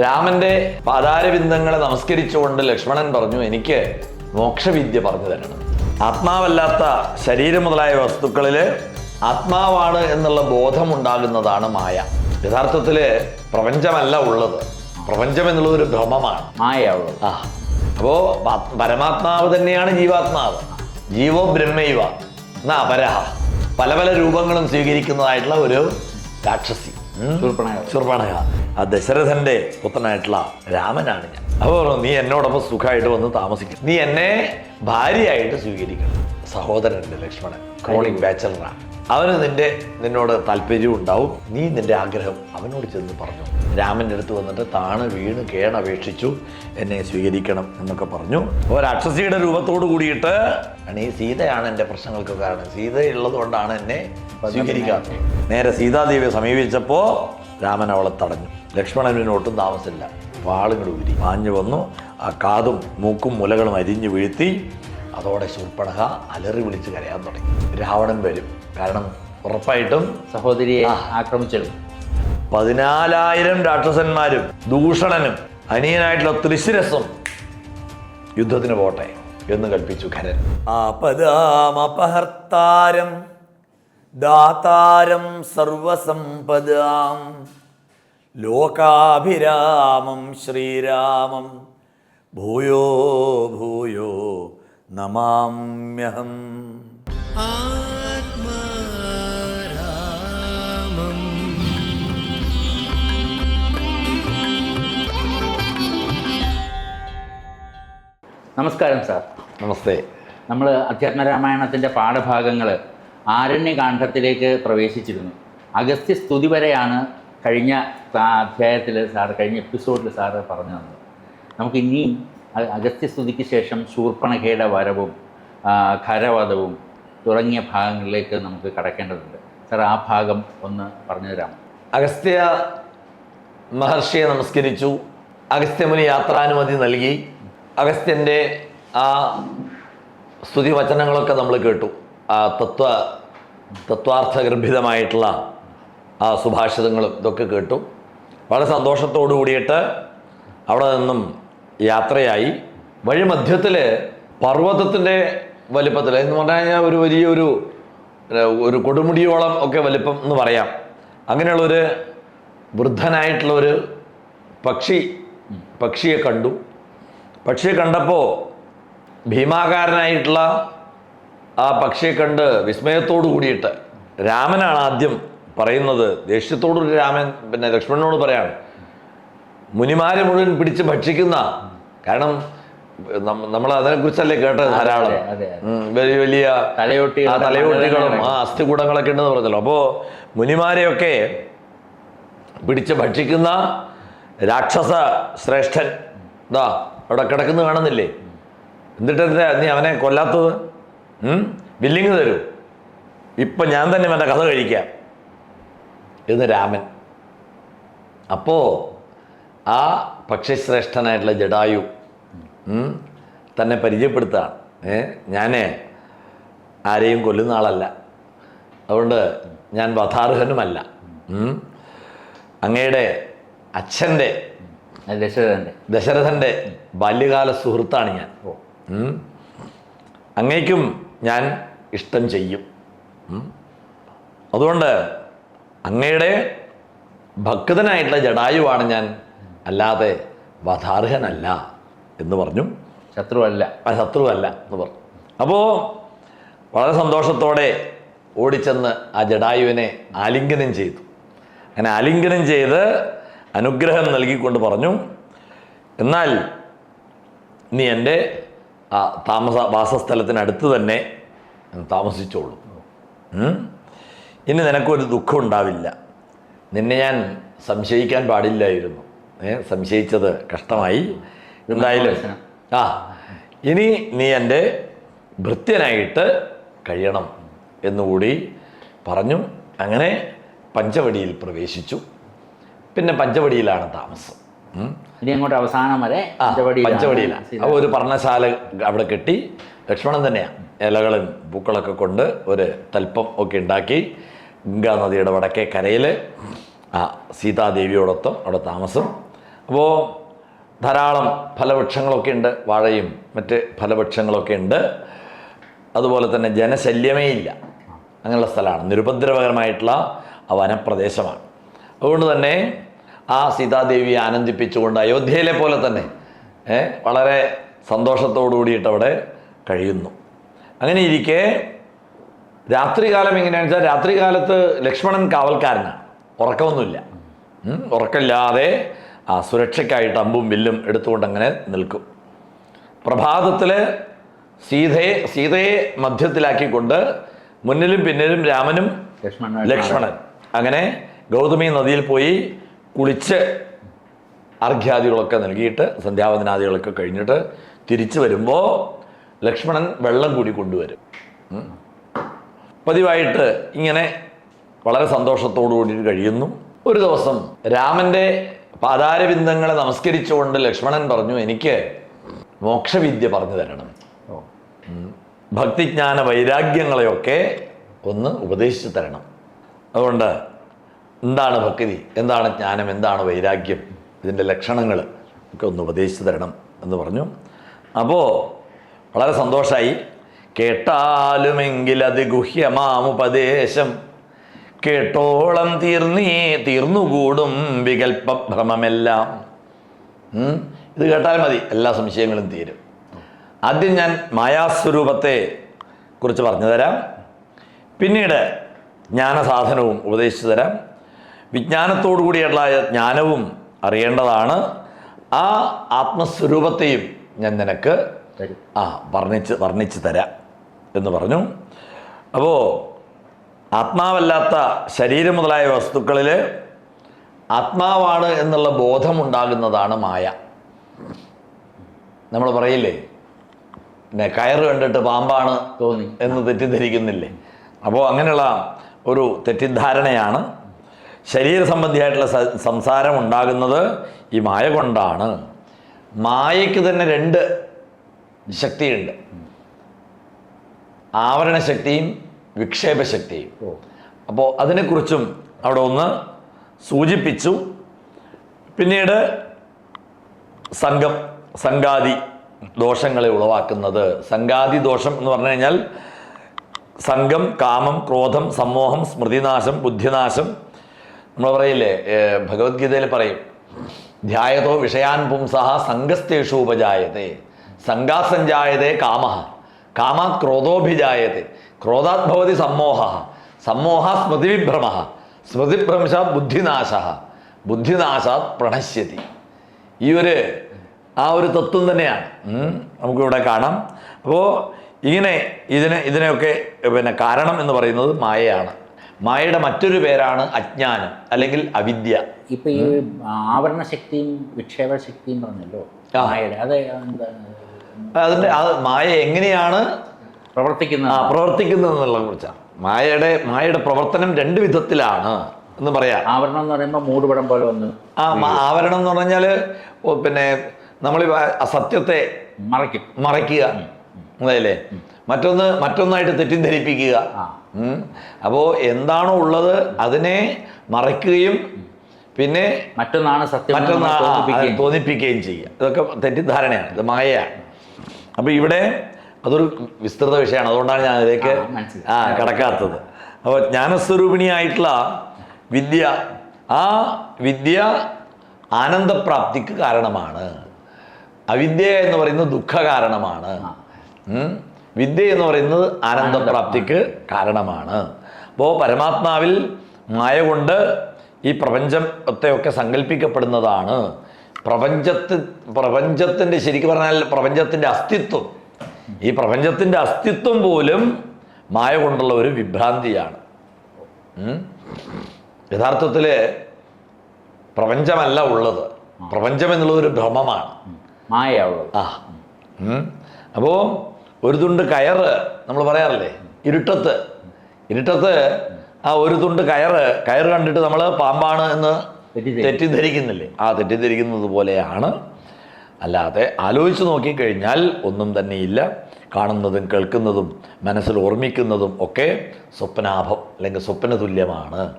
രാമന്റെ പാതാരബിന്ദങ്ങളെ നമസ്കരിച്ചുകൊണ്ട് ലക്ഷ്മണൻ പറഞ്ഞു എനിക്ക് മോക്ഷവിദ്യ പറഞ്ഞു തരണം. ആത്മാവല്ലാത്ത ശരീരം മുതലായ വസ്തുക്കളിൽ ആത്മാവാണ് എന്നുള്ള ബോധമുണ്ടാകുന്നതാണ് മായ. യഥാർത്ഥത്തിൽ പ്രപഞ്ചമല്ല ഉള്ളത്. പ്രപഞ്ചം എന്നുള്ളത് ഒരു ഭ്രമമാണ്. മായ ഉള്ളത്. ആ. അപ്പോ പരമാത്മാവ് തന്നെയാണ് ജീവാത്മാവ്. ജീവോ ബ്രഹ്മൈവ. എന്നാ അപരഹ പല പല രൂപങ്ങളും സ്വീകരിക്കുന്നതായിട്ടുള്ള ഒരു രാക്ഷസി. ശൂർപ്പണഖ ആ ദശരഥന്റെ പുത്രനായിട്ടുള്ള രാമനാണ് ഞാൻ. അപ്പൊ പറഞ്ഞു നീ എന്നോടൊപ്പം സുഖമായിട്ട് വന്ന് താമസിക്കും. നീ എന്നെ ഭാര്യയായിട്ട് സ്വീകരിക്കണം. സഹോദരന്റെ ലക്ഷ്മണൻ ക്രോണിക് ബാച്ചലറാണ് അവന് നിന്റെ നിന്നോട് താല്പര്യവും ഉണ്ടാവും. നീ നിന്റെ ആഗ്രഹം അവനോട് ചെന്ന് പറഞ്ഞു രാമന്റെ അടുത്ത് വന്നിട്ട് താണ് വീണ് കേണപേക്ഷിച്ചു എന്നെ സ്വീകരിക്കണം എന്നൊക്കെ പറഞ്ഞു. അപ്പോൾ രാക്ഷസിയുടെ രൂപത്തോട് കൂടിയിട്ട് ആണ് ഈ സീതയാണ് എന്റെ പ്രശ്നങ്ങൾക്ക് കാരണം. സീത ഉള്ളത് കൊണ്ടാണ് എന്നെ സ്വീകരിക്കാത്തത്. നേരെ സീതാദേവിയെ സമീപിച്ചപ്പോൾ രാമൻ അവളെ തടഞ്ഞു. ലക്ഷ്മണന് ഒട്ടും താമസമില്ല. വാളുകൾ ഉരി മാഞ്ഞു വന്നു. ആ കാതും മൂക്കും മുലകളും അരിഞ്ഞു വീഴ്ത്തി അതോടെ ശൂർപ്പണഹ അലറി വിളിച്ച് കരയാൻ തുടങ്ങി. രാവണൻ വരും. കാരണം ഉറപ്പായിട്ടും സഹോദരിയെ. ആക്രമിച്ചെടുക്കും പതിനാലായിരം രാക്ഷസന്മാരും ദൂഷണനും അനിയനായിട്ടുള്ള ത്രിശിരസും യുദ്ധത്തിന് പോട്ടെ എന്ന് കൽപ്പിച്ചു ഖരൻ. ആപദാമപഹർത്താരം ദാതാരം സർവസമ്പദാം. ലോകാഭിരാമം ശ്രീരാമം ഭൂയോ ഭൂയോ നമാമ്യഹം. നമസ്കാരം സാർ. നമസ്തേ. നമ്മൾ അധ്യാത്മരാമായണത്തിന്റെ പാഠഭാഗങ്ങൾ ആരണ്യകാന്ഡത്തിലേക്ക് പ്രവേശിച്ചിരുന്നു. അഗസ്ത്യ സ്തുതി വരെയാണ് കഴിഞ്ഞ അധ്യായത്തിൽ സാർ കഴിഞ്ഞ എപ്പിസോഡിൽ സാർ പറഞ്ഞു തന്നത്. നമുക്ക് ഇനിയും അഗസ്ത്യ സ്തുതിക്ക് ശേഷം ശൂർപ്പണഖയുടെ വരവും ഖരവധവും തുടങ്ങിയ ഭാഗങ്ങളിലേക്ക് നമുക്ക് കടക്കേണ്ടതുണ്ട്. സാർ ആ ഭാഗം ഒന്ന് പറഞ്ഞു തരാം അഗസ്ത്യ മഹർഷിയെ നമസ്കരിച്ചു. അഗസ്ത്യമുനി യാത്രാനുമതി നൽകി. അഗസ്ത്യന്റെ ആ സ്തുതി വചനങ്ങളൊക്കെ നമ്മൾ കേട്ടു. ആ തത്വ തത്വാർത്ഥഗർഭിതമായിട്ടുള്ള ആ സുഭാഷിതങ്ങളും ഇതൊക്കെ കേട്ടു. വളരെ സന്തോഷത്തോടു കൂടിയിട്ട് അവിടെ നിന്നും യാത്രയായി. വഴി മധ്യത്തിൽ പർവതത്തിന്റെ വലിപ്പത്തിൽ എന്ന് പറഞ്ഞു കഴിഞ്ഞാൽ ഒരു വലിയൊരു ഒരു കൊടുമുടിയോളം ഒക്കെ വലിപ്പം എന്ന് പറയാം. അങ്ങനെയുള്ളൊരു വൃദ്ധനായിട്ടുള്ള ഒരു പക്ഷി പക്ഷിയെ കണ്ടു. പക്ഷിയെ കണ്ടപ്പോൾ ഭീമാകാരനായിട്ടുള്ള ആ പക്ഷിയെ കണ്ട് വിസ്മയത്തോടു കൂടിയിട്ട് രാമനാണ് ആദ്യം പറയുന്നത്. ദേഷ്യത്തോടുകൂടി രാമൻ പിന്നെ ലക്ഷ്മണനോട് പറയാണ് മുനിമാരെ മുഴുവൻ പിടിച്ച് ഭക്ഷിക്കുന്ന കാരണം നമ്മൾ അതിനെക്കുറിച്ചല്ലേ കേട്ടത് ധാരാളം. വലിയ വലിയ തലയോട്ടി ആ തലയോട്ടികളും ആ ആ അസ്ഥികൂടങ്ങളൊക്കെ ഉണ്ടെന്ന് പറഞ്ഞല്ലോ. അപ്പോൾ മുനിമാരെയൊക്കെ പിടിച്ച് ഭക്ഷിക്കുന്ന രാക്ഷസ ശ്രേഷ്ഠൻ ഇതാ അവിടെ കിടക്കുന്ന കാണുന്നില്ലേ? എന്നിട്ട് എന്താ നീ അവനെ കൊല്ലാത്തത്? ബില്ലിങ് തരൂ. ഇപ്പം ഞാൻ തന്നെ അവന്റെ കഥ കഴിക്കാം. എന്ന് രാമൻ. അപ്പോൾ ആ പക്ഷിശ്രേഷ്ഠനായിട്ടുള്ള ജഡായു തന്നെ പരിചയപ്പെടുത്താണ്. ഏ ഞാൻ ആരെയും കൊല്ലുന്ന ആളല്ല. അതുകൊണ്ട് ഞാൻ വധാർഹനുമല്ല. അങ്ങയുടെ അച്ഛന്റെ ദശരഥന്റെ. ദശരഥന്റെ ബാല്യകാല സുഹൃത്താണ് ഞാൻ. അങ്ങേക്കും ഞാൻ ഇഷ്ടം ചെയ്യും. അതുകൊണ്ട് അങ്ങയുടെ ഭക്തനായിട്ടുള്ള ജഡായുവാണ് ഞാൻ. അല്ലാതെ വധാർഹനല്ല എന്ന് പറഞ്ഞു. ശത്രുവല്ല. ആ ശത്രുവല്ല എന്ന് പറഞ്ഞു. അപ്പോൾ വളരെ സന്തോഷത്തോടെ ഓടിച്ചെന്ന് ആ ജഡായുവിനെ ആലിംഗനം ചെയ്തു. അങ്ങനെ ആലിംഗനം ചെയ്ത് അനുഗ്രഹം നൽകിക്കൊണ്ട് പറഞ്ഞു എന്നാൽ നീ എന്റെ ആ താമസ വാസസ്ഥലത്തിനടുത്ത് തന്നെ താമസിച്ചോളൂ? ഇനി നിനക്കൊരു ദുഃഖം ഉണ്ടാവില്ല. നിന്നെ ഞാൻ സംശയിക്കാൻ പാടില്ലായിരുന്നു. ഏ സംശയിച്ചത് കഷ്ടമായി. എന്തായാലും ആ ഇനി നീ എന്റെ ഭൃത്യനായിട്ട് കഴിയണം എന്നുകൂടി പറഞ്ഞു. അങ്ങനെ പഞ്ചവടിയിൽ പ്രവേശിച്ചു. പിന്നെ പഞ്ചവടിയിലാണ് താമസം. ഇനി അങ്ങോട്ട് അവസാനം വരെ പഞ്ചവടിയിലാണ്. അപ്പോൾ ഒരു പർണശാല അവിടെ കെട്ടി ലക്ഷ്മണൻ തന്നെയാണ് ഇലകളും പൂക്കളൊക്കെ കൊണ്ട് ഒരു തൽപ്പം ഒക്കെ ഉണ്ടാക്കി ഗംഗാ നദിയുടെ വടക്കേ കരയിൽ ആ സീതാദേവിയോടൊപ്പം അവിടെ താമസം. അപ്പോൾ ധാരാളം ഫലവൃക്ഷങ്ങളൊക്കെ ഉണ്ട് വാഴയും മറ്റ് ഫലവൃക്ഷങ്ങളൊക്കെ ഉണ്ട്. അതുപോലെ തന്നെ ജനശല്യമേ ഇല്ല. അങ്ങനെയുള്ള സ്ഥലമാണ്. നിരുപദ്രവകരമായിട്ടുള്ള ആ വനപ്രദേശമാണ്. അതുകൊണ്ട് തന്നെ ആ സീതാദേവിയെ ആനന്ദിപ്പിച്ചുകൊണ്ട് അയോധ്യയിലെ പോലെ തന്നെ വളരെ സന്തോഷത്തോടു കൂടിയിട്ട് അവിടെ കഴിയുന്നു. അങ്ങനെ ഇരിക്കെ രാത്രികാലം എങ്ങനെയാണെന്ന് വെച്ചാൽ രാത്രികാലത്ത് ലക്ഷ്മണൻ കാവൽക്കാരനാണ്. ഉറക്കമൊന്നുമില്ല. ഉറക്കമില്ലാതെ ആ സുരക്ഷയ്ക്കായിട്ട് അമ്പും വില്ലും എടുത്തുകൊണ്ട് അങ്ങനെ നിൽക്കും. പ്രഭാതത്തിൽ സീതയെ സീതയെ മധ്യത്തിലാക്കിക്കൊണ്ട് മുന്നിലും പിന്നിലും രാമനും ലക്ഷ്മണൻ ലക്ഷ്മണൻ. അങ്ങനെ ഗൗതമി നദിയിൽ പോയി കുളിച്ച് അർഘ്യാദികളൊക്കെ നൽകിയിട്ട് സന്ധ്യാവന്തനാദികളൊക്കെ കഴിഞ്ഞിട്ട് തിരിച്ചു വരുമ്പോൾ ലക്ഷ്മണൻ വെള്ളം കൂടി കൊണ്ടുവരും. പതിവായിട്ട് ഇങ്ങനെ വളരെ സന്തോഷത്തോടു കൂടി കഴിയുന്നു. ഒരു ദിവസം രാമന്റെ പാതാരബിന്ദങ്ങളെ നമസ്കരിച്ചുകൊണ്ട് ലക്ഷ്മണൻ പറഞ്ഞു എനിക്ക് മോക്ഷവിദ്യ പറഞ്ഞു തരണം. ഭക്തിജ്ഞാന വൈരാഗ്യങ്ങളെയൊക്കെ ഒന്ന് ഉപദേശിച്ചു തരണം. അതുകൊണ്ട് എന്താണ് ഭക്തി എന്താണ് ജ്ഞാനം? എന്താണ് വൈരാഗ്യം? ഇതിന്റെ ലക്ഷണങ്ങൾ ഒക്കെ ഒന്ന് ഉപദേശിച്ചു തരണം എന്ന് പറഞ്ഞു. അപ്പോൾ വളരെ സന്തോഷമായി കേട്ടാലുമെങ്കിൽ ഗുഹ്യമാമുപദേശം കേട്ടോളം തീർന്നീ തീർന്നുകൂടും വികൽപ്പഭ്രമമെല്ലാം. ഭ്രമമെല്ലാം ഇത് കേട്ടാൽ മതി. എല്ലാ സംശയങ്ങളും തീരും. ആദ്യം ഞാൻ മായാസ്വരൂപത്തെ കുറിച്ച് പറഞ്ഞു തരാം. പിന്നീട് ജ്ഞാനസാധനവും ഉപദേശിച്ചു തരാം. വിജ്ഞാനത്തോടു കൂടിയുള്ള ജ്ഞാനവും അറിയേണ്ടതാണ്. ആ ആത്മസ്വരൂപത്തെയും ഞാൻ നിനക്ക് ആ വർണിച്ച് വർണിച്ച് തരാം എന്ന് പറഞ്ഞു. അപ്പോൾ ആത്മാവല്ലാത്ത ശരീരം മുതലായ വസ്തുക്കളിൽ ആത്മാവാണ് എന്നുള്ള ബോധമുണ്ടാകുന്നതാണ് മായ. നമ്മൾ പറയില്ലേ? പിന്നെ കയറ് കണ്ടിട്ട് പാമ്പാണ് തോന്നി. എന്ന് തെറ്റിദ്ധരിക്കുന്നില്ലേ? അപ്പോൾ അങ്ങനെയുള്ള ഒരു തെറ്റിദ്ധാരണയാണ് ശരീര സംബന്ധിയായിട്ടുള്ള സംസാരം ഉണ്ടാകുന്നത് ഈ മായ കൊണ്ടാണ്. മായയ്ക്ക് തന്നെ രണ്ട് ശക്തിയുണ്ട്. ആവരണശക്തിയും വിക്ഷേപശക്തിയും വിക്ഷേപ അപ്പോൾ അതിനെക്കുറിച്ചും അവിടെ ഒന്ന് സൂചിപ്പിച്ചു. പിന്നീട് സംഘം സംഘാതി ദോഷങ്ങളെ ഉളവാക്കുന്നത്. സംഘാതി ദോഷം എന്ന് പറഞ്ഞു കഴിഞ്ഞാൽ സംഘം കാമം ക്രോധം സമ്മോഹം സ്മൃതിനാശം ബുദ്ധിനാശം നമ്മൾ പറയില്ലേ ഭഗവത്ഗീതയിൽ പറയും ധ്യായതോ വിഷയാൻ പുംസഹ സംഘസ്തേഷു ഉപജായതേ സംഘാസഞ്ജായതേ കാമ കാമ ക്രോധോഭിജായതേ ക്രോധാത് ഭവതി സമ്മോഹ സമ്മോഹ സ്മൃതിവിഭ്രമ സ്മൃതിഭ്രംശ ബുദ്ധിനാശ ബുദ്ധിനാശാത് പ്രണശ്യതി. ഈ ഒരു ആ ഒരു തത്വം തന്നെയാണ്. നമുക്കിവിടെ കാണാം. അപ്പോൾ ഇങ്ങനെ ഇതിനെ ഇതിനെയൊക്കെ പിന്നെ കാരണം എന്ന് പറയുന്നത് മായയാണ്. മായയുടെ മറ്റൊരു പേരാണ് അജ്ഞാനം അല്ലെങ്കിൽ അവിദ്യ. ഇപ്പൊ ഈ ആവരണ ശക്തിയും വിക്ഷേപ ശക്തിയും പറഞ്ഞല്ലോ. മായയുടെ. അത് അതിന്റെ മായ എങ്ങനെയാണ് പ്രവർത്തിക്കുന്നത്? ആ പ്രവർത്തിക്കുന്നത് എന്നുള്ളതിനെ കുറിച്ചാണ്. മായയുടെ മായയുടെ പ്രവർത്തനം രണ്ട് വിധത്തിലാണ് എന്ന് പറയാം. ആവരണം എന്ന് പറയുമ്പോൾ മൂടുപടം പോലെ വന്ന് ആ ആവരണം എന്ന് പറഞ്ഞാൽ പിന്നെ നമ്മൾ സത്യത്തെ മറയ്ക്കും. മറയ്ക്കുക. അതല്ലേ മറ്റൊന്ന് മറ്റൊന്നായിട്ട് തെറ്റിദ്ധരിപ്പിക്കുക. അപ്പോൾ എന്താണോ ഉള്ളത് അതിനെ മറയ്ക്കുകയും പിന്നെ മറ്റൊന്നാണ് സത്യം എന്ന് മറ്റൊന്ന് നമ്മൾ ആ, തോന്നിപ്പിക്കുകയും ചെയ്യുക. ഇതൊക്കെ തെറ്റിദ്ധാരണയാണ്. ഇത് മായയാണ്. അപ്പോൾ ഇവിടെ അതൊരു വിസ്തൃത വിഷയമാണ്. അതുകൊണ്ടാണ് ഞാൻ ഇതിലേക്ക് ആ, കടക്കാത്തത്. അപ്പോൾ ജ്ഞാനസ്വരൂപിണിയായിട്ടുള്ള വിദ്യ ആ വിദ്യ ആനന്ദപ്രാപ്തിക്ക് കാരണമാണ്. അവിദ്യ എന്ന് പറയുന്നത് ദുഃഖ കാരണമാണ്. വിദ്യ എന്ന് പറയുന്നത് ആനന്ദപ്രാപ്തിക്ക് കാരണമാണ്. അപ്പോൾ പരമാത്മാവിൽ മായ കൊണ്ട് ഈ പ്രപഞ്ചത്തെയൊക്കെ സങ്കല്പിക്കപ്പെടുന്നതാണ് പ്രപഞ്ചത്തിൽ പ്രപഞ്ചത്തിന്റെ ശരിക്കും പറഞ്ഞാൽ പ്രപഞ്ചത്തിന്റെ അസ്തിത്വം. ഈ പ്രപഞ്ചത്തിന്റെ അസ്തിത്വം പോലും മായ കൊണ്ടുള്ള ഒരു വിഭ്രാന്തിയാണ്. യഥാർത്ഥത്തിൽ പ്രപഞ്ചമല്ല ഉള്ളത്. പ്രപഞ്ചം എന്നുള്ളത് ഒരു ഭ്രമമാണ്. ഉള്ളത്. ആ. അപ്പോൾ ഒരു തുണ്ട് കയറ് നമ്മൾ പറയാറില്ലേ? ഇരുട്ടത്ത്. ഇരുട്ടത്ത് ആ ഒരു തുണ്ട് കയറ് കയറ് കണ്ടിട്ട് നമ്മൾ പാമ്പാണ് എന്ന് തെറ്റിദ്ധരിക്കും. തെറ്റിദ്ധരിക്കുന്നില്ലേ? ആ തെറ്റിദ്ധരിക്കുന്നത് പോലെയാണ്. അല്ലാതെ ആലോചിച്ച് നോക്കിക്കഴിഞ്ഞാൽ ഒന്നും തന്നെയില്ല. കാണുന്നതും കേൾക്കുന്നതും മനസ്സിൽ ഓർമ്മിക്കുന്നതും ഒക്കെ സ്വപ്നാഭം അല്ലെങ്കിൽ സ്വപ്ന തുല്യമാണ്.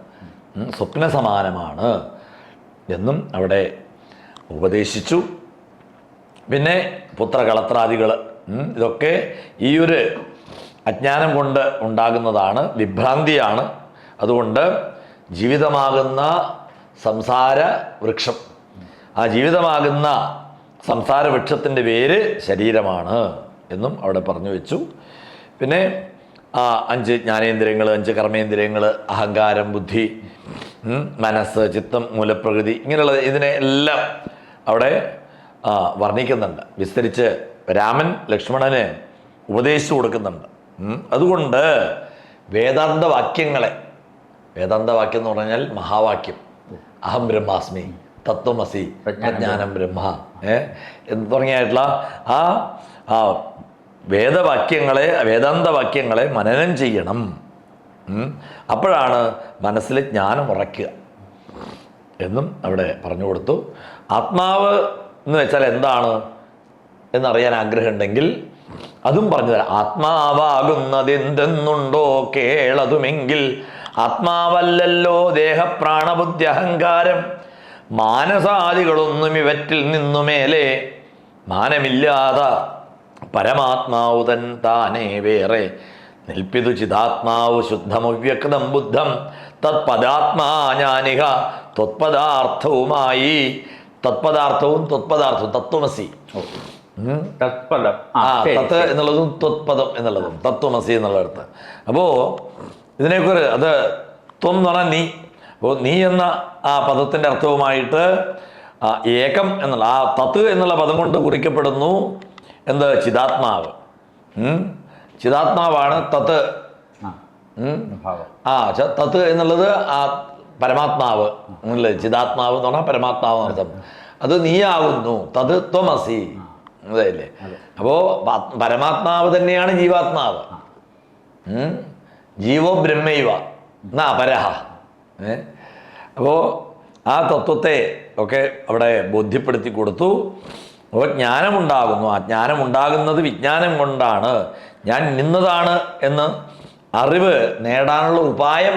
സ്വപ്ന സമാനമാണ് എന്നും അവിടെ ഉപദേശിച്ചു. പിന്നെ പുത്രകളത്രാദികൾ ഇതൊക്കെ ഈ ഒരു അജ്ഞാനം കൊണ്ട് ഉണ്ടാകുന്നതാണ് വിഭ്രാന്തിയാണ്. അതുകൊണ്ട് ജീവിതമാകുന്ന സംസാര വൃക്ഷം. ആ ജീവിതമാകുന്ന സംസാര വൃക്ഷത്തിന്റെ പേര് ശരീരമാണ് എന്നും അവിടെ പറഞ്ഞു വെച്ചു. പിന്നെ ആ അഞ്ച് ജ്ഞാനേന്ദ്രിയങ്ങൾ അഞ്ച് കർമ്മേന്ദ്രിയങ്ങൾ അഹങ്കാരം ബുദ്ധി മനസ്സ് ചിത്തം മൂലപ്രകൃതി ഇങ്ങനെയുള്ള ഇതിനെ എല്ലാം അവിടെ വർണിക്കുന്നുണ്ട്. വിസ്തരിച്ച് രാമൻ ലക്ഷ്മണന് ഉപദേശിച്ചു കൊടുക്കുന്നുണ്ട്. അതുകൊണ്ട് വേദാന്ത വാക്യങ്ങളെ വേദാന്ത വാക്യം എന്ന് പറഞ്ഞാൽ മഹാവാക്യം. അഹം ബ്രഹ്മാസ്മി തത്വമസി പ്രജ്ഞാനം ബ്രഹ്മ ഏ? എന്ന് തുടങ്ങിയായിട്ടുള്ള ആ ആ വേദവാക്യങ്ങളെ വേദാന്ത വാക്യങ്ങളെ മനനം ചെയ്യണം. അപ്പോഴാണ് മനസ്സിൽ ജ്ഞാനം ഉറയ്ക്കുക. എന്നും അവിടെ പറഞ്ഞു കൊടുത്തു. ആത്മാവ് എന്ന് വെച്ചാൽ എന്താണ്? എന്നറിയാൻ ആഗ്രഹമുണ്ടെങ്കിൽ അതും പറഞ്ഞു തരാം ആത്മാവാകുന്നതെന്തെന്നുണ്ടോ കേളതുമെങ്കിൽ ആത്മാവല്ലല്ലോ ദേഹപ്രാണബുദ്ധി അഹങ്കാരം. മാനസാദികളൊന്നും ഇവറ്റിൽ നിന്നുമേലെ മാനമില്ലാത പരമാത്മാവ് തൻ താനേ വേറെ. നിൽപ്പിതു ചിതാത്മാവ് ശുദ്ധമവ്യക്തം ബുദ്ധം. തത്പദാത്മാ ഞാനിക ത്വത്പദാർത്ഥവുമായി. തത്പദാർത്ഥവും ത്വത്പദാർത്ഥവും തത്വമസി. തത്പദം. ആ തത്ത് എന്നുള്ളതും ത്വത്പദം എന്നുള്ളതും. തത്വമസി എന്നുള്ള അർത്ഥം. അപ്പോൾ ഇതിനെക്കുറിച്ച് അത് ത്വം എന്ന് പറഞ്ഞാൽ നീ. അപ്പോൾ നീ എന്ന ആ പദത്തിന്റെ അർത്ഥവുമായിട്ട് ഏകം എന്നുള്ള ആ തത്ത് എന്നുള്ള പദം കൊണ്ട് കുറിക്കപ്പെടുന്നു എന്ത്? ചിതാത്മാവ്. ചിതാത്മാവാണ് തത്ത്. ആ തത്ത് എന്നുള്ളത് ആ പരമാത്മാവ് ചിതാത്മാവ് എന്ന് പറഞ്ഞാൽ പരമാത്മാവ് എന്നർത്ഥം അത് നീയാകുന്നു. തത് ത്വമസി. അതല്ലേ അപ്പോൾ പരമാത്മാവ് തന്നെയാണ് ജീവാത്മാവ്. ജീവോ ബ്രഹ്മൈവ. എന്നാ അപരഹ അപ്പോൾ ആ തത്വത്തെ ഒക്കെ അവിടെ ബോധ്യപ്പെടുത്തി കൊടുത്തു. അപ്പോൾ ജ്ഞാനമുണ്ടാകുന്നു. ആ ജ്ഞാനമുണ്ടാകുന്നത് വിജ്ഞാനം കൊണ്ടാണ്. ഞാൻ നിന്നതാണ് എന്ന് അറിവ് നേടാനുള്ള ഉപായം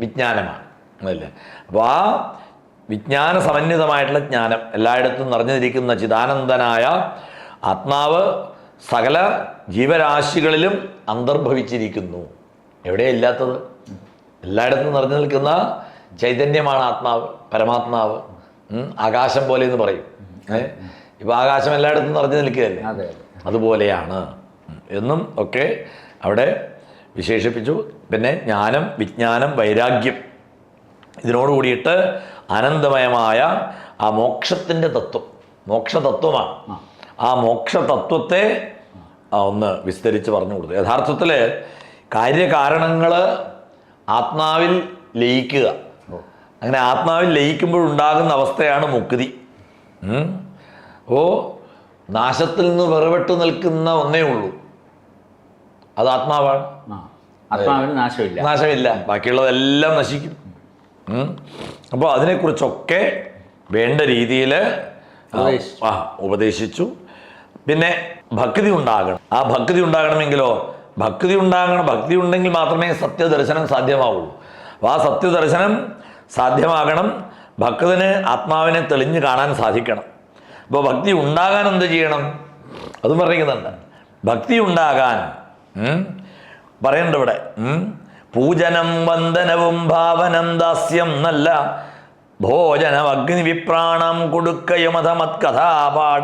വിജ്ഞാനമാണ്. അതല്ലേ അപ്പോൾ ആ വിജ്ഞാന സമന്വിതമായിട്ടുള്ള ജ്ഞാനം എല്ലായിടത്തും നിറഞ്ഞിരിക്കുന്ന ചിദാനന്ദനായ ആത്മാവ് സകല ജീവരാശികളിലും അന്തർഭവിച്ചിരിക്കുന്നു. എവിടെ ഇല്ലാത്തത്? എല്ലായിടത്തും നിറഞ്ഞു നിൽക്കുന്ന ചൈതന്യമാണ് ആത്മാവ് പരമാത്മാവ്. ആകാശം പോലെ എന്ന് പറയും. ഏഹ് ഇപ്പൊ ആകാശം എല്ലായിടത്തും നിറഞ്ഞു നിൽക്കുകയല്ലേ? അതെ അതെ. അതുപോലെയാണ്. എന്നും ഒക്കെ അവിടെ വിശേഷിപ്പിച്ചു. പിന്നെ ജ്ഞാനം വിജ്ഞാനം വൈരാഗ്യം. ഇതിനോട് കൂടിയിട്ട് അനന്തമയമായ ആ മോക്ഷത്തിന്റെ തത്വം. മോക്ഷതത്വമാണ്. ആ മോക്ഷതത്വത്തെ തത്വത്തെ ഒന്ന് വിസ്തരിച്ച് പറഞ്ഞു കൊടുത്തു. യഥാർത്ഥത്തിൽ കാര്യകാരണങ്ങൾ ആത്മാവിൽ ലയിക്കുക. അങ്ങനെ ആത്മാവിൽ ലയിക്കുമ്പോഴുണ്ടാകുന്ന അവസ്ഥയാണ് മുക്തി. ഓ അപ്പോൾ നാശത്തിൽ നിന്ന് വെറുപെട്ട് നിൽക്കുന്ന ഒന്നേ ഉള്ളൂ. അത് ആത്മാവാണ്. ആത്മാവിന് നാശമില്ല. നാശമില്ല. ബാക്കിയുള്ളതെല്ലാം നശിക്കും. അപ്പോൾ അതിനെക്കുറിച്ചൊക്കെ വേണ്ട രീതിയിൽ ഉപദേശിച്ചു. പിന്നെ ഭക്തി ഉണ്ടാകണം. ആ ഭക്തി ഉണ്ടാകണമെങ്കിലോ? ഭക്തി ഉണ്ടാകണം ഭക്തി ഉണ്ടെങ്കിൽ മാത്രമേ സത്യദർശനം സാധ്യമാവുള്ളൂ. അപ്പോൾ ആ സത്യദർശനം സാധ്യമാകണം. ഭക്തന് ആത്മാവിനെ തെളിഞ്ഞു കാണാൻ സാധിക്കണം. അപ്പോൾ ഭക്തി ഉണ്ടാകാൻ എന്ത് ചെയ്യണം? അതും പറയുന്നുണ്ട് ഭക്തി ഉണ്ടാകാൻ പറയണ്ടിവിടെ പൂജനം വന്ദനവും ഭാവനം ദാസ്യം നല്ല ഭോജനം അഗ്നി വിപ്രാണം കൊടുക്കയുമത കഥാപാഠ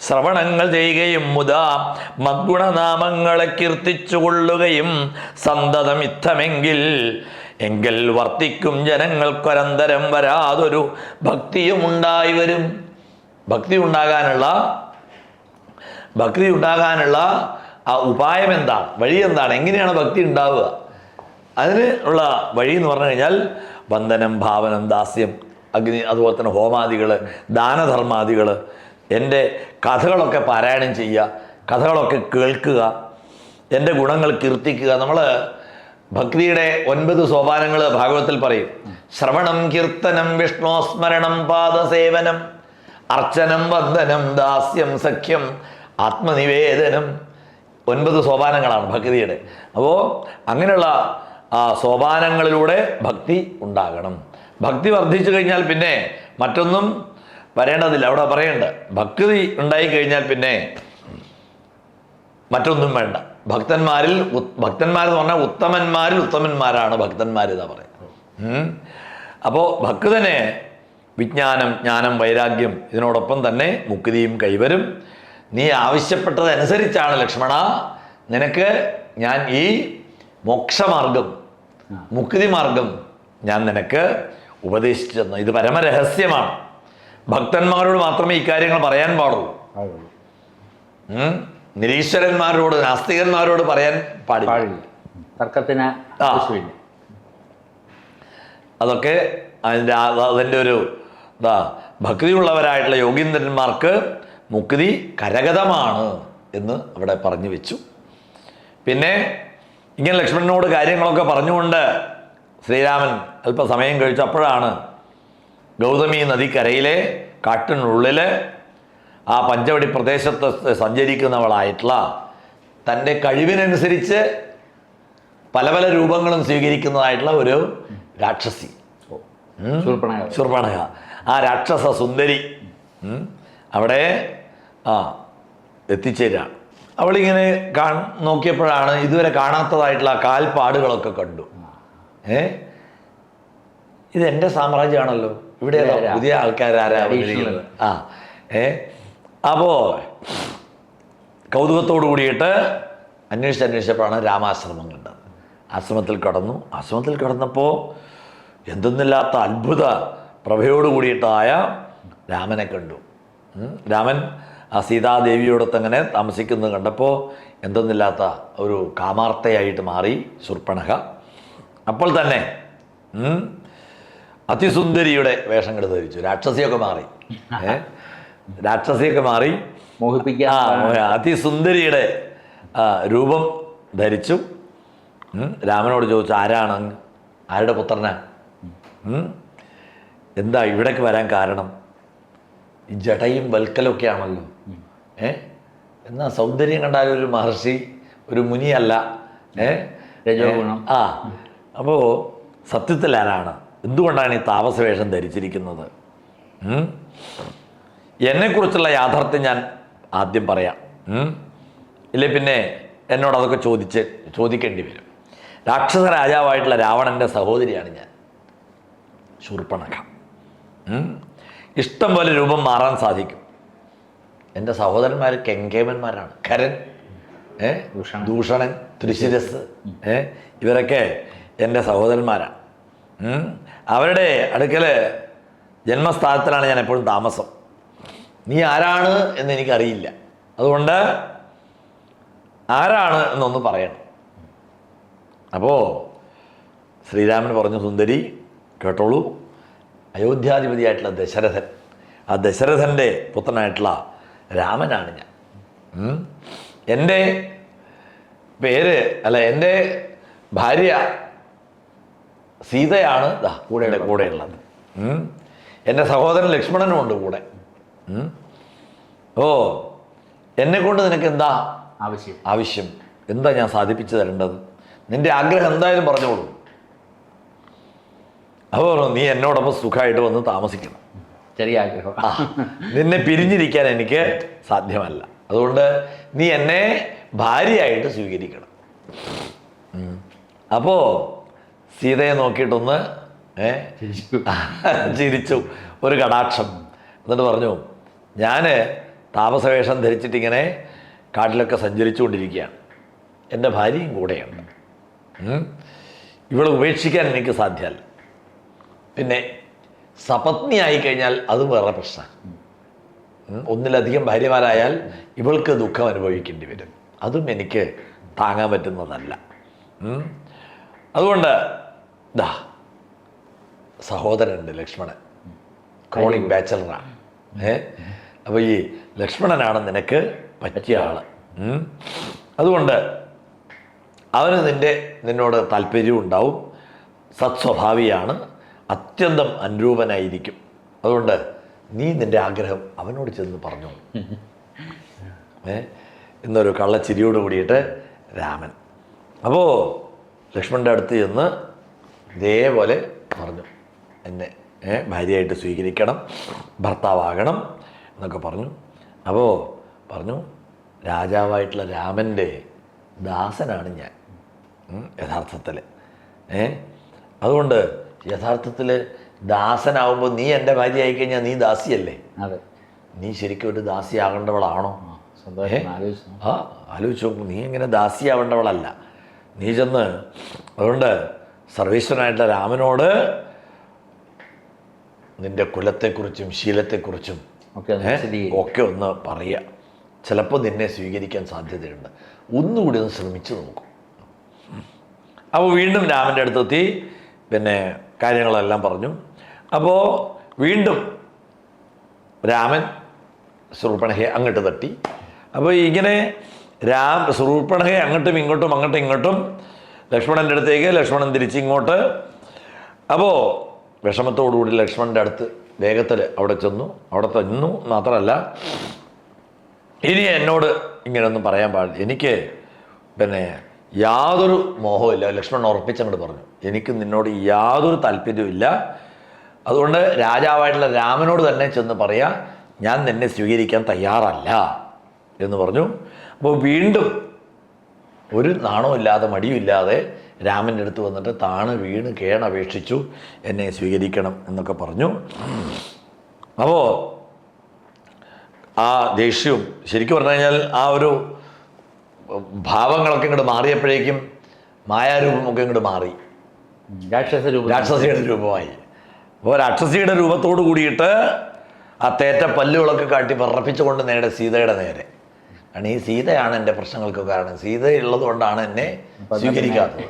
ശ്രവണങ്ങൾ ചെയ്യുകയും മുതാ മദ്ഗുണനാമങ്ങളെ കീർത്തിച്ചു കൊള്ളുകയും സന്തതം ഇത്തമെങ്കിൽ എങ്കിൽ വർത്തിക്കും ജനങ്ങൾക്കൊരന്തരം വരാതൊരു ഭക്തിയും ഉണ്ടായി വരും. ഭക്തി ഉണ്ടാകാനുള്ള ഭക്തി ഉണ്ടാകാനുള്ള ആ ഉപായം എന്താണ്? വഴി എന്താണ്? എങ്ങനെയാണ് ഭക്തി ഉണ്ടാവുക? അതിന് ഉള്ള വഴി എന്ന് പറഞ്ഞു കഴിഞ്ഞാൽ വന്ദനം ഭാവനം ദാസ്യം. അഗ്നി അതുപോലെ തന്നെ ഹോമാദികൾ ദാനധർമാദികൾ എന്റെ കഥകളൊക്കെ പാരായണം ചെയ്യുക കഥകളൊക്കെ കേൾക്കുക എന്റെ ഗുണങ്ങൾ കീർത്തിക്കുക. നമ്മൾ ഭക്തിയുടെ ഒൻപത് സോപാനങ്ങൾ ഭാഗവതത്തിൽ പറയും. ശ്രവണം കീർത്തനം വിഷ്ണോസ്മരണം പാദസേവനം അർച്ചനം വന്ദനം ദാസ്യം സഖ്യം ആത്മനിവേദനം. ഒൻപത് സോപാനങ്ങളാണ് ഭക്തിയുടെ. അപ്പോൾ അങ്ങനെയുള്ള സോപാനങ്ങളിലൂടെ ഭക്തി ഉണ്ടാകണം. ഭക്തി വർദ്ധിച്ചു കഴിഞ്ഞാൽ പിന്നെ മറ്റൊന്നും വരേണ്ടതില്ല. അവിടെ പറയേണ്ട ഭക്തി ഉണ്ടായി കഴിഞ്ഞാൽ പിന്നെ മറ്റൊന്നും വേണ്ട. ഭക്തന്മാരിൽ ഭക്തന്മാരെന്ന് പറഞ്ഞാൽ ഉത്തമന്മാരിൽ ഉത്തമന്മാരാണ് ഭക്തന്മാർ എന്നാ പറയുന്നത്. അപ്പോൾ ഭക്തന് വിജ്ഞാനം ജ്ഞാനം വൈരാഗ്യം ഇതിനോടൊപ്പം തന്നെ മുക്തിയും കൈവരും. നീ ആവശ്യപ്പെട്ടതനുസരിച്ചാണ് ലക്ഷ്മണ നിനക്ക് ഞാൻ ഈ മോക്ഷമാർഗം മുക്തി മാർഗം ഞാൻ നിനക്ക് ഉപദേശിച്ചു തന്നു ഇത് പരമരഹസ്യമാണ്. ഭക്തന്മാരോട് മാത്രമേ ഇക്കാര്യങ്ങൾ പറയാൻ പാടുള്ളൂ? നിരീശ്വരന്മാരോട് നാസ്തികന്മാരോട് പറയാൻ പാടില്ല. തർക്കത്തിന് അതൊക്കെ അതിന്റെ അതിന്റെ ഒരു എന്താ ഭക്തിയുള്ളവരായിട്ടുള്ള യോഗീന്ദ്രന്മാർക്ക് മുക്തി കരഗതമാണ് എന്ന് അവിടെ പറഞ്ഞു വെച്ചു. പിന്നെ ഇങ്ങനെ ലക്ഷ്മണനോട് കാര്യങ്ങളൊക്കെ പറഞ്ഞുകൊണ്ട് ശ്രീരാമൻ അല്പസമയം കഴിച്ചപ്പോഴാണ് ഗൗതമി നദിക്കരയിലെ കാട്ടിനുള്ളിൽ ആ പഞ്ചവടി പ്രദേശത്ത് സഞ്ചരിക്കുന്നവളായിട്ടുള്ള തന്റെ കഴിവിനനുസരിച്ച് പല പല രൂപങ്ങളും സ്വീകരിക്കുന്നതായിട്ടുള്ള ഒരു രാക്ഷസി. ശുർപ്പണക ആ രാക്ഷസ സുന്ദരി അവിടെ ആ എത്തിച്ചേരാണ് അവളിങ്ങനെ കാ നോക്കിയപ്പോഴാണ് ഇതുവരെ കാണാത്തതായിട്ടുള്ള കാൽപ്പാടുകളൊക്കെ കണ്ടു. ഏ? ഇത് എന്റെ സാമ്രാജ്യമാണല്ലോ. ഇവിടെ? പുതിയ ആൾക്കാരാരാ ആരാ ആ. ഏ? അപ്പോ കൗതുകത്തോടു കൂടിയിട്ട് അന്വേഷിച്ച് അന്വേഷിച്ചപ്പോഴാണ് രാമാശ്രമം കണ്ടത്. ആശ്രമത്തിൽ കടന്നു. ആശ്രമത്തിൽ കടന്നപ്പോൾ എന്തെന്നില്ലാത്ത അത്ഭുത പ്രഭയോട് കൂടിയിട്ടായ രാമനെ കണ്ടു. രാമൻ ആ സീതാദേവിയോടൊത്തങ്ങനെ താമസിക്കുന്നത് കണ്ടപ്പോൾ എന്തെന്നില്ലാത്ത ഒരു കാമാർത്തയായിട്ട് മാറി ശുർപ്പണഖ അപ്പോൾ തന്നെ അതിസുന്ദരിയുടെ വേഷം കെടുത്ത് ധരിച്ചു. രാക്ഷസിയൊക്കെ മാറി. രാക്ഷസിയൊക്കെ മാറി. ആ അതിസുന്ദരിയുടെ രൂപം ധരിച്ചു. രാമനോട് ചോദിച്ചു ആരാണ് ആരുടെ പുത്രനാ? എന്താ ഇവിടേക്ക് വരാൻ കാരണം? ഈ ജടയും വൽക്കലൊക്കെ ആണല്ലോ. ഏ? എന്നാ സൗന്ദര്യം കണ്ടാൽ ഒരു മഹർഷി ഒരു മുനിയല്ല. ഏ. ആ അപ്പോൾ സത്യത്തിൽ ആരാണ്? എന്തുകൊണ്ടാണ് ഈ താപസവേഷം ധരിച്ചിരിക്കുന്നത്? എന്നെക്കുറിച്ചുള്ള യാഥാർത്ഥ്യം ഞാൻ ആദ്യം പറയാം? ഇല്ലേ പിന്നെ എന്നോട് അതൊക്കെ ചോദിച്ച് ചോദിക്കേണ്ടി വരും. രാക്ഷസ രാജാവായിട്ടുള്ള രാവണന്റെ സഹോദരിയാണ് ഞാൻ. ശൂർപ്പണഖ. ഇഷ്ടം പോലെ രൂപം മാറാൻ സാധിക്കും. എന്റെ സഹോദരന്മാർ കെങ്കേമന്മാരാണ്. കരൻ ഏ. ദൂഷണൻ തൃശിരസ് ഏ? ഇവരൊക്കെ എന്റെ സഹോദരന്മാരാണ്. അവരുടെ അടുക്കൽ ജന്മസ്ഥാനത്തിലാണ് ഞാൻ എപ്പോഴും താമസം. നീ ആരാണ് എന്ന് എനിക്കറിയില്ല. അതുകൊണ്ട് ആരാണ് എന്നൊന്ന് പറയണം. അപ്പോൾ ശ്രീരാമൻ പറഞ്ഞു സുന്ദരി കേട്ടോളൂ. അയോധ്യാധിപതിയായിട്ടുള്ള ദശരഥൻ ആ ദശരഥന്റെ പുത്രനായിട്ടുള്ള രാമനാണ് ഞാൻ. എന്റെ പേര് അല്ല എന്റെ ഭാര്യ സീതയാണ് ദാ കൂടെ കൂടെയുള്ളത്. എന്റെ സഹോദരൻ ലക്ഷ്മണനും ഉണ്ട് കൂടെ. ഓ എന്നെ കൊണ്ട് നിനക്ക് എന്താ ആവശ്യം? ആവശ്യം? എന്താ ഞാൻ സാധിപ്പിച്ചു തരേണ്ടത്? നിന്റെ ആഗ്രഹം എന്തായാലും പറഞ്ഞോളൂ. അപ്പോൾ പറഞ്ഞു, നീ എന്നോടൊപ്പം സുഖമായിട്ട് വന്ന് താമസിക്കണം. ചെറിയ ആഗ്രഹം. നിന്നെ പിരിഞ്ഞിരിക്കാൻ എനിക്ക് സാധ്യമല്ല. അതുകൊണ്ട് നീ എന്നെ ഭാര്യയായിട്ട് സ്വീകരിക്കണം. ഉം. സീതയെ നോക്കിയിട്ടൊന്ന് ഏ ചിരിച്ചു. ഒരു കടാക്ഷം. എന്നിട്ട് പറഞ്ഞു ഞാൻ താമസവേഷം ധരിച്ചിട്ടിങ്ങനെ കാട്ടിലൊക്കെ സഞ്ചരിച്ചുകൊണ്ടിരിക്കുകയാണ്. എന്റെ ഭാര്യയും കൂടെയുണ്ട്. ഇവളെ ഉപേക്ഷിക്കാൻ എനിക്ക് സാധ്യമല്ല പിന്നെ സപത്നിയായി കഴിഞ്ഞാൽ അത് വേറെ പ്രശ്നമാണ് ഒന്നിലധികം ഭാര്യമാരായാൽ ഇവൾക്ക് ദുഃഖം അനുഭവിക്കേണ്ടി വരും. അതും എനിക്ക് താങ്ങാൻ പറ്റുന്നതല്ല. അതുകൊണ്ട് ദാ സഹോദരനുണ്ട് ലക്ഷ്മണൻ. ക്രോണിക് ബാച്ചലറാണ് ഏ? അപ്പോൾ ഈ ലക്ഷ്മണനാണ് നിനക്ക് പറ്റിയ ആൾ. അതുകൊണ്ട് അവന് നിന്റെ നിന്നോട് താല്പര്യവും ഉണ്ടാവും. സത്സ്വഭാവിയാണ്. അത്യന്തം അനുരൂപനായിരിക്കും അതുകൊണ്ട് നീ നിന്റെ ആഗ്രഹം അവനോട് ചെന്ന് പറഞ്ഞു. ഏ? എന്നൊരു കള്ളച്ചിരിയോട് കൂടിയിട്ട് രാമൻ. അപ്പോൾ ലക്ഷ്മണന്റെ അടുത്ത് ചെന്ന് ഇതേപോലെ പറഞ്ഞു. എന്നെ ഭാര്യയായിട്ട് സ്വീകരിക്കണം ഭർത്താവാകണം എന്നൊക്കെ പറഞ്ഞു. അപ്പോൾ പറഞ്ഞു രാജാവായിട്ടുള്ള രാമന്റെ ദാസനാണ് ഞാൻ യഥാർത്ഥത്തിൽ ഏ അതുകൊണ്ട് യഥാർത്ഥത്തിൽ ദാസനാവുമ്പോൾ നീ എന്റെ ഭാര്യ ആയിക്കഴിഞ്ഞാൽ നീ ദാസിയല്ലേ? അതെ. നീ ശരിക്കും ഒരു ദാസിയാകേണ്ടവളാണോ ആ ആലോചിച്ചു ആ ആലോചിച്ച് നോക്കും. നീ ഇങ്ങനെ ദാസിയാവേണ്ടവളല്ല. നീ ചെന്ന് അതുകൊണ്ട് സർവീശ്വരനായിട്ടുള്ള രാമനോട് നിന്റെ കുലത്തെക്കുറിച്ചും ശീലത്തെക്കുറിച്ചും ഒക്കെ ഒന്ന് ഏ, ഒക്കെ ഒന്ന് പറയുക. ചിലപ്പോൾ നിന്നെ സ്വീകരിക്കാൻ സാധ്യതയുണ്ട്. ഒന്നുകൂടി ഒന്ന് ശ്രമിച്ചു നോക്കും. അപ്പോൾ വീണ്ടും രാമന്റെ അടുത്തെത്തി പിന്നെ കാര്യങ്ങളെല്ലാം പറഞ്ഞു. അപ്പോൾ വീണ്ടും രാമൻ സുറൂപ്പണഹയെ അങ്ങോട്ട് തട്ടി. അപ്പോൾ ഇങ്ങനെ രാം സുറൂപ്പണഹയെ അങ്ങോട്ടും ഇങ്ങോട്ടും അങ്ങോട്ടും ഇങ്ങോട്ടും ലക്ഷ്മണന്റെ അടുത്തേക്ക് ലക്ഷ്മണൻ തിരിച്ചിങ്ങോട്ട്. അപ്പോൾ വിഷമത്തോടുകൂടി ലക്ഷ്മണന്റെ അടുത്ത് വേഗത്തിൽ അവിടെ ചെന്നു. അവിടെ തന്നു മാത്രമല്ല ഇനി എന്നോട് ഇങ്ങനെയൊന്നും പറയാൻ പാടില്ല എനിക്ക് പിന്നെ യാതൊരു മോഹമില്ല ലക്ഷ്മണൻ ഉറപ്പിച്ചങ്ങോട്ട് പറഞ്ഞു. എനിക്ക് നിന്നോട് യാതൊരു താല്പര്യമില്ല അതുകൊണ്ട് രാജാവായിട്ടുള്ള രാമനോട് തന്നെ ചെന്ന് പറയാ ഞാൻ നിന്നെ സ്വീകരിക്കാൻ തയ്യാറല്ല എന്ന് പറഞ്ഞു. അപ്പോൾ വീണ്ടും ഒരു നാണമില്ലാതെ മടിയുമില്ലാതെ രാമന്റെ അടുത്ത് വന്നിട്ട് താണ് വീണ് കേണപേക്ഷിച്ചു. എന്നെ സ്വീകരിക്കണം എന്നൊക്കെ പറഞ്ഞു. അപ്പോൾ ആ ദേഷ്യവും ശരിക്കും പറഞ്ഞു കഴിഞ്ഞാൽ ആ ഒരു ഭാവങ്ങളൊക്കെ ഇങ്ങോട്ട് മാറിയപ്പോഴേക്കും മായാരൂപമൊക്കെ ഇങ്ങോട്ട് മാറി. രാക്ഷസ രൂപം. രാക്ഷസിയുടെ രൂപമായി. അപ്പോൾ രാക്ഷസിയുടെ രൂപത്തോട് കൂടിയിട്ട് ആ തേറ്റ പല്ലുകളൊക്കെ കാട്ടി വിറപ്പിച്ചുകൊണ്ട് നേരെ സീതയുടെ നേരെ. കാരണം ഈ സീതയാണ് എന്റെ പ്രശ്നങ്ങൾക്ക് കാരണം. സീത ഉള്ളതുകൊണ്ടാണ് എന്നെ സ്വീകരിക്കാത്തത്.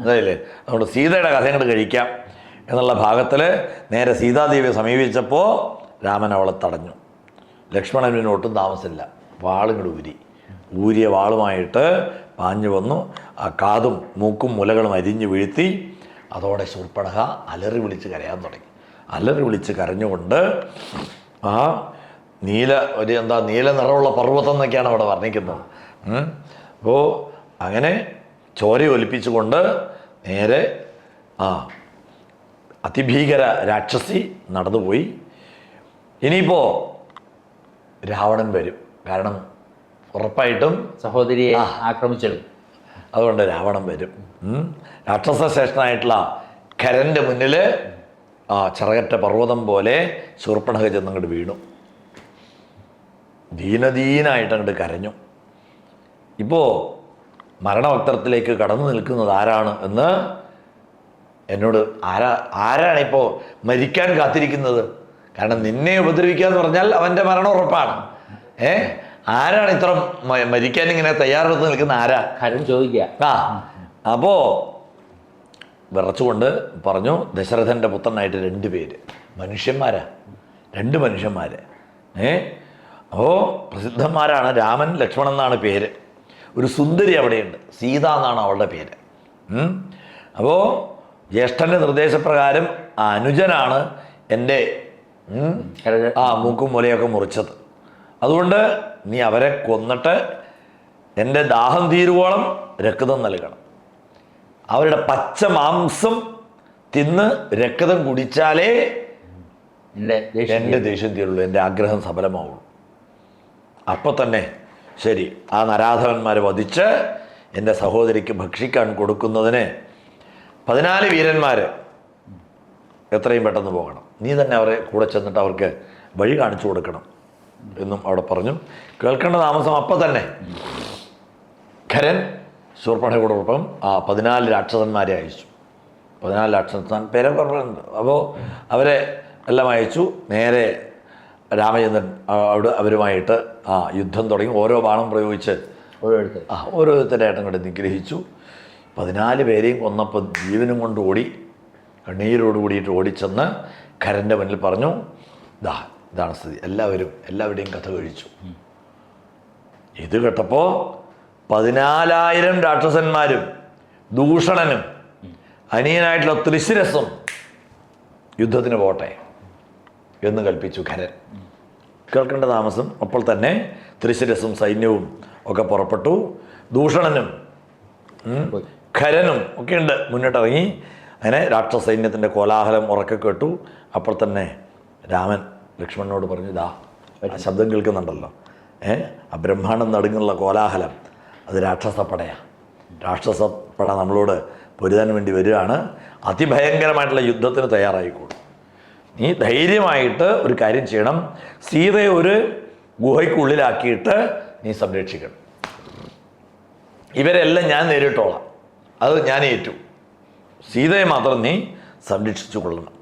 അതല്ലേ? അതുകൊണ്ട് സീതയുടെ കഥ അങ്ങോട്ട് കഴിക്കാം. എന്നുള്ള ഭാഗത്തിൽ നേരെ സീതാദേവിയെ സമീപിച്ചപ്പോൾ രാമൻ അവളെ തടഞ്ഞു. ലക്ഷ്മണന് ഒട്ടും താമസമില്ല വാളിങ്ങോട്ട് ഊരി. ഊരിയ വാളുമായിട്ട് പാഞ്ഞു വന്നു. ആ കാതും മൂക്കും മുലകളും അരിഞ്ഞു വീഴ്ത്തി അതോടെ ശൂർപ്പണക അലറി വിളിച്ച് കരയാൻ തുടങ്ങി. അലറി വിളിച്ച് കരഞ്ഞുകൊണ്ട് ആ നീല ഒരു എന്താ നീല നിറമുള്ള പർവതം എന്നൊക്കെയാണ് അവിടെ വർണിക്കുന്നത്. അപ്പോൾ അങ്ങനെ ചോര ഒലിപ്പിച്ചുകൊണ്ട് നേരെ ആ അതിഭീകര രാക്ഷസി നടന്നുപോയി. ഇനിയിപ്പോൾ രാവണൻ വരും. കാരണം ഉറപ്പായിട്ടും സഹോദരിയെ. ആക്രമിച്ചെടുക്കും അതുകൊണ്ട് രാവണൻ വരും. ഉം. രാക്ഷസ ശേഷനായിട്ടുള്ള കരന്റെ മുന്നിൽ ആ ചിറകറ്റ പർവതം പോലെ ശൂർപ്പണക ചെന്നങ്ങോട്ട് വീണു. ദീനദീനായിട്ട് അങ്ങോട്ട് കരഞ്ഞു. ഇപ്പോൾ മരണവക്തരത്തിലേക്ക് കടന്നു നിൽക്കുന്നത് ആരാണ് എന്ന് എന്നോട് ആരാ ആരാണിപ്പോൾ മരിക്കാൻ കാത്തിരിക്കുന്നത്? കാരണം നിന്നെ ഉപദ്രവിക്കുക എന്ന് പറഞ്ഞാൽ അവന്റെ മരണം ഉറപ്പാണ്. ഏ? ആരാണ് ഇത്ര മരിക്കാൻ ഇങ്ങനെ തയ്യാറെടുത്ത് നിൽക്കുന്ന ആരാ? കാര്യം ചോദിക്കുക. ആ അപ്പോൾ വിറച്ചുകൊണ്ട് പറഞ്ഞു ദശരഥന്റെ പുത്രനായിട്ട് രണ്ട് പേര്. മനുഷ്യന്മാരാ. രണ്ട് മനുഷ്യന്മാർ ഏ? അപ്പോൾ പ്രസിദ്ധന്മാരാണ് രാമൻ ലക്ഷ്മണൻ എന്നാണ് പേര്. ഒരു സുന്ദരി അവിടെയുണ്ട്. സീത എന്നാണ് അവളുടെ പേര്. അപ്പോൾ ജ്യേഷ്ഠന്റെ നിർദ്ദേശപ്രകാരം ആ അനുജനാണ് എന്റെ ആ മൂക്കും മുലയൊക്കെ മുറിച്ചത്. അതുകൊണ്ട് നീ അവരെ കൊന്നിട്ട് എന്റെ ദാഹം തീരുവോളം രക്തം നൽകണം. അവരുടെ പച്ച മാംസം തിന്ന് രക്തം കുടിച്ചാലേ എന്റെ ദേഷ്യം തീരുള്ളൂ. എന്റെ ആഗ്രഹം സഫലമാവുള്ളൂ. അപ്പോൾ തന്നെ ശരി ആ നരാധവന്മാരെ വധിച്ച് എന്റെ സഹോദരിക്ക് ഭക്ഷിക്കാൻ കൊടുക്കുന്നതിന് പതിനാല് വീരന്മാർ എത്രയും പെട്ടെന്ന് പോകണം. നീ തന്നെ അവരെ കൂടെ ചെന്നിട്ട് അവർക്ക് വഴി കാണിച്ചു കൊടുക്കണം എന്നും അവിടെ പറഞ്ഞു. കേൾക്കേണ്ട താമസം അപ്പം തന്നെ. ഖരൻ ശൂർപ്പണയോടൊപ്പം ആ പതിനാല് രാക്ഷസന്മാരെ അയച്ചു. പതിനാല് രാക്ഷസൻ പേരെ പറഞ്ഞിട്ടുണ്ട്. അപ്പോൾ അവരെ എല്ലാം അയച്ചു. നേരെ രാമചന്ദ്രൻ അവിടെ അവരുമായിട്ട് ആ യുദ്ധം തുടങ്ങി. ഓരോ ബാണം പ്രയോഗിച്ച് ഓരോരുത്തർ ആ ഓരോരുത്തരായിട്ടും കൂടെ നിഗ്രഹിച്ചു. പതിനാല് പേരെയും കൊന്നപ്പോൾ ജീവനും കൊണ്ട് ഓടി കണ്ണീരോട് കൂടിയിട്ട് ഓടിച്ചെന്ന് ഖരന്റെ മുന്നിൽ പറഞ്ഞു ദാ ഇതാണ് സ്ഥിതി. എല്ലാവരും എല്ലാവരുടെയും കഥ കഴിച്ചു. ഇത് കേട്ടപ്പോൾ പതിനാലായിരം രാക്ഷസന്മാരും ദൂഷണനും അനിയനായിട്ടുള്ള ത്രിശിരസും യുദ്ധത്തിന് പോട്ടെ. എന്ന് കൽപ്പിച്ചു ഖരൻ. കേൾക്കേണ്ട താമസം അപ്പോൾ തന്നെ ത്രിശിരസും സൈന്യവും ഒക്കെ പുറപ്പെട്ടു. ദൂഷണനും ഖരനും ഒക്കെയുണ്ട് മുന്നിട്ടിറങ്ങി. അങ്ങനെ രാക്ഷസൈന്യത്തിന്റെ കോലാഹലം ഉറക്കെ കേട്ടു. അപ്പോൾ തന്നെ രാമൻ ലക്ഷ്മണനോട് പറഞ്ഞു ഇതാ ശബ്ദം കേൾക്കുന്നുണ്ടല്ലോ. ഏ ആ ബ്രഹ്മാണ്ടം നടുങ്ങുള്ള കോലാഹലം അത് രാക്ഷസപ്പടയാണ് രാക്ഷസപ്പട നമ്മളോട് പൊരുതാൻ വേണ്ടി വരികയാണ്. അതിഭയങ്കരമായിട്ടുള്ള യുദ്ധത്തിന് തയ്യാറായിക്കോളും. നീ ധൈര്യമായിട്ട് ഒരു കാര്യം ചെയ്യണം. സീതയെ ഒരു ഗുഹയ്ക്കുള്ളിലാക്കിയിട്ട് നീ സംരക്ഷിക്കണം. ഇവരെല്ലാം ഞാൻ നേരിട്ടോളാം. അത് ഞാൻ ഏറ്റു. സീതയെ മാത്രം നീ സംരക്ഷിച്ചു കൊള്ളണം.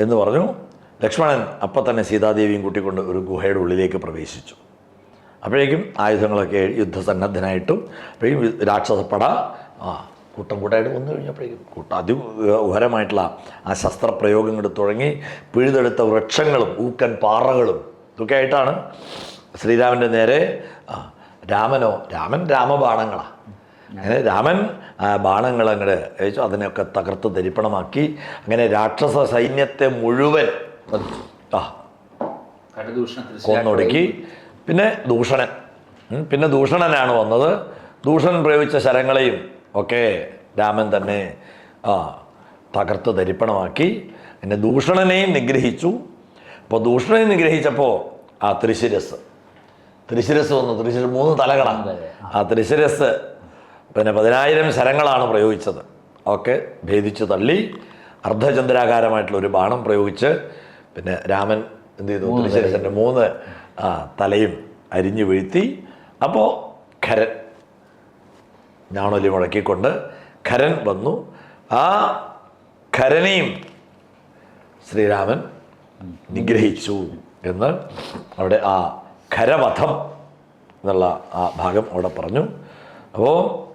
എന്ന് പറഞ്ഞു. ലക്ഷ്മണൻ അപ്പം തന്നെ സീതാദേവിയും കൂട്ടിക്കൊണ്ട് ഒരു ഗുഹയുടെ ഉള്ളിലേക്ക് പ്രവേശിച്ചു. അപ്പോഴേക്കും ആയുധങ്ങളൊക്കെ യുദ്ധസന്നദ്ധനായിട്ടും അപ്പോഴേക്കും രാക്ഷസപ്പട ആ കൂട്ടം കൂട്ടായിട്ട് വന്നു കഴിഞ്ഞപ്പോഴേക്കും കൂട്ടം അതിഘോരമായിട്ടുള്ള ആ ശസ്ത്രപ്രയോഗങ്ങൾ തുടങ്ങി പിഴുതെടുത്ത വൃക്ഷങ്ങളും ഊക്കൻ പാറകളും ഇതൊക്കെ ആയിട്ടാണ് ശ്രീരാമന്റെ നേരെ രാമനോ രാമൻ രാമബാണങ്ങളാണ് അങ്ങനെ രാമൻ ബാണങ്ങൾ അങ്ങോട്ട് അയച്ചു അതിനെയൊക്കെ തകർത്ത് തരിപ്പണമാക്കി അങ്ങനെ രാക്ഷസ സൈന്യത്തെ മുഴുവൻ കൊന്നൊടുക്കി. പിന്നെ ദൂഷണൻ. പിന്നെ ദൂഷണനാണ് വന്നത്. ദൂഷണൻ പ്രയോഗിച്ച ശരങ്ങളെയും ഒക്കെ രാമൻ തന്നെ തകർത്ത് ധരിപ്പണമാക്കി. പിന്നെ ദൂഷണനെയും നിഗ്രഹിച്ചു. അപ്പോൾ ദൂഷണനെ നിഗ്രഹിച്ചപ്പോൾ ആ ത്രിശിരസ്. ത്രിശിരസ് വന്നു. ത്രിശിരസ് മൂന്ന് തലകളാണ്. ആ ത്രിശിരസ് പിന്നെ പതിനായിരം ശരങ്ങളാണ് പ്രയോഗിച്ചത്. ഒക്കെ ഭേദിച്ച് തള്ളി. അർദ്ധചന്ദ്രാകാരമായിട്ടുള്ള ഒരു ബാണം പ്രയോഗിച്ച് പിന്നെ രാമൻ എന്ത് ചെയ്തു? ത്രിശിരസിന്റെ മൂന്ന് തലയും അരിഞ്ഞു വീഴ്ത്തി. അപ്പോൾ ഖരൻ ഞാണൊലി മുഴക്കിക്കൊണ്ട് ഖരൻ വന്നു. ആ ഖരനെയും ശ്രീരാമൻ നിഗ്രഹിച്ചു എന്ന് അവിടെ ആ ഖരവധം എന്നുള്ള ആ ഭാഗം അവിടെ പറഞ്ഞു. അപ്പോൾ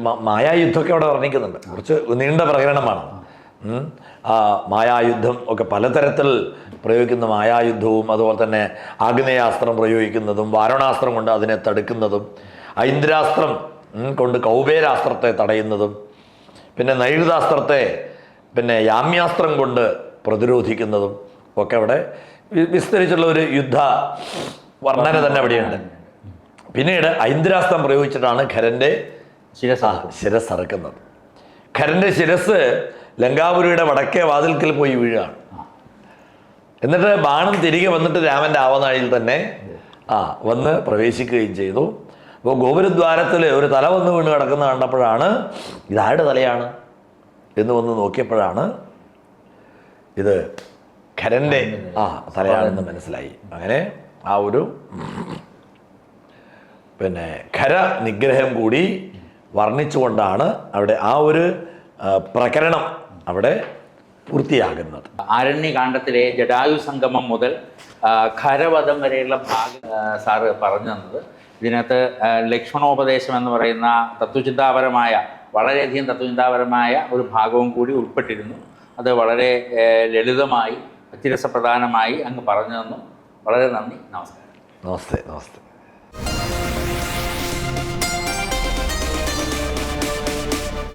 മായായുദ്ധമൊക്കെ അവിടെ വർണിക്കുന്നുണ്ട്. കുറച്ച് നീണ്ട പ്രകടനമാണ്. ആ മായായുദ്ധം ഒക്കെ പലതരത്തിൽ പ്രയോഗിക്കുന്ന. മായായുദ്ധവും അതുപോലെ തന്നെ ആഗ്നേയാസ്ത്രം പ്രയോഗിക്കുന്നതും വാരണാസ്ത്രം കൊണ്ട് അതിനെ തടുക്കുന്നതും. ഐന്ദ്രാസ്ത്രം കൊണ്ട് കൗബേരാസ്ത്രത്തെ തടയുന്നതും പിന്നെ നൈരുതാസ്ത്രത്തെ പിന്നെ യാമ്യാസ്ത്രം കൊണ്ട് പ്രതിരോധിക്കുന്നതും ഒക്കെ അവിടെ വിസ്തരിച്ചുള്ള ഒരു യുദ്ധ വർണന തന്നെ അവിടെയുണ്ട്. പിന്നീട് ഐന്ദ്രാസ്ത്രം പ്രയോഗിച്ചിട്ടാണ് ഖരന്റെ ശിരസ് ശിരസ് അറക്കുന്നത് ഖരന്റെ ശിരസ് ലങ്കാപുരിയുടെ വടക്കേ വാതിൽക്കൽ പോയി വീഴുകയാണ് എന്നിട്ട് ബാണം തിരികെ വന്നിട്ട് രാമന്റെ ആവനാഴിയിൽ തന്നെ ആ വന്ന് പ്രവേശിക്കുകയും ചെയ്തു. അപ്പോൾ ഗോപുരദ്വാരത്തിൽ ഒരു തല വന്ന് വീണ് കിടക്കുന്ന കണ്ടപ്പോഴാണ് ഇതാരുടെ തലയാണ് എന്ന് വന്ന് നോക്കിയപ്പോഴാണ് ഇത് ഖരന്റെ ആ തലയാണെന്ന് മനസ്സിലായി. അങ്ങനെ ആ ഒരു പിന്നെ ഖര നിഗ്രഹം കൂടി വർണിച്ചുകൊണ്ടാണ് അവിടെ ആ ഒരു പ്രകരണം അവിടെ പൂർത്തിയാകുന്നത്. ആരണ്യകാന്ഡത്തിലെ ജടായു സംഗമം മുതൽ ഖരവധം വരെയുള്ള ഭാഗം സാറ് പറഞ്ഞു തന്നത്. ഇതിനകത്ത് ലക്ഷ്മണോപദേശം എന്ന് പറയുന്ന തത്വചിന്താപരമായ വളരെയധികം തത്വചിന്താപരമായ ഒരു ഭാഗവും കൂടി ഉൾപ്പെട്ടിരുന്നു. അത് വളരെ ലളിതമായി അത്യരസപ്രധാനമായി അങ്ങ് പറഞ്ഞു തന്നു. വളരെ നന്ദി. നമസ്കാരം. നമസ്തേ നമസ്തേ.